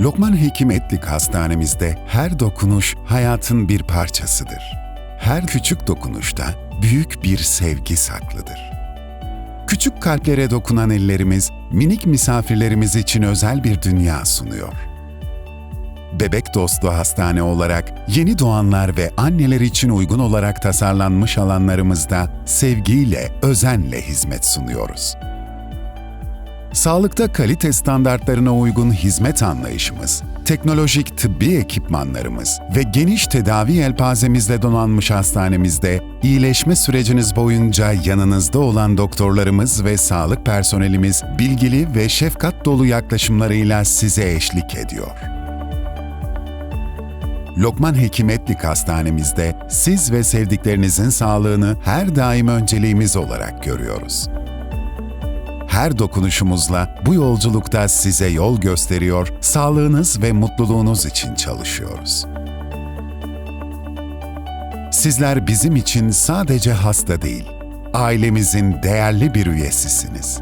Lokman Hekim Etlik Hastanemizde her dokunuş hayatın bir parçasıdır. Her küçük dokunuşta büyük bir sevgi saklıdır. Küçük kalplere dokunan ellerimiz minik misafirlerimiz için özel bir dünya sunuyor. Bebek dostu hastane olarak yeni doğanlar ve anneler için uygun olarak tasarlanmış alanlarımızda sevgiyle, özenle hizmet sunuyoruz. Sağlıkta kalite standartlarına uygun hizmet anlayışımız, teknolojik tıbbi ekipmanlarımız ve geniş tedavi yelpazemizle donanmış hastanemizde iyileşme süreciniz boyunca yanınızda olan doktorlarımız ve sağlık personelimiz bilgili ve şefkat dolu yaklaşımlarıyla size eşlik ediyor. Lokman Hekim Etlik Hastanemizde siz ve sevdiklerinizin sağlığını her daim önceliğimiz olarak görüyoruz. Her dokunuşumuzla bu yolculukta size yol gösteriyor, sağlığınız ve mutluluğunuz için çalışıyoruz. Sizler bizim için sadece hasta değil, ailemizin değerli bir üyesisiniz.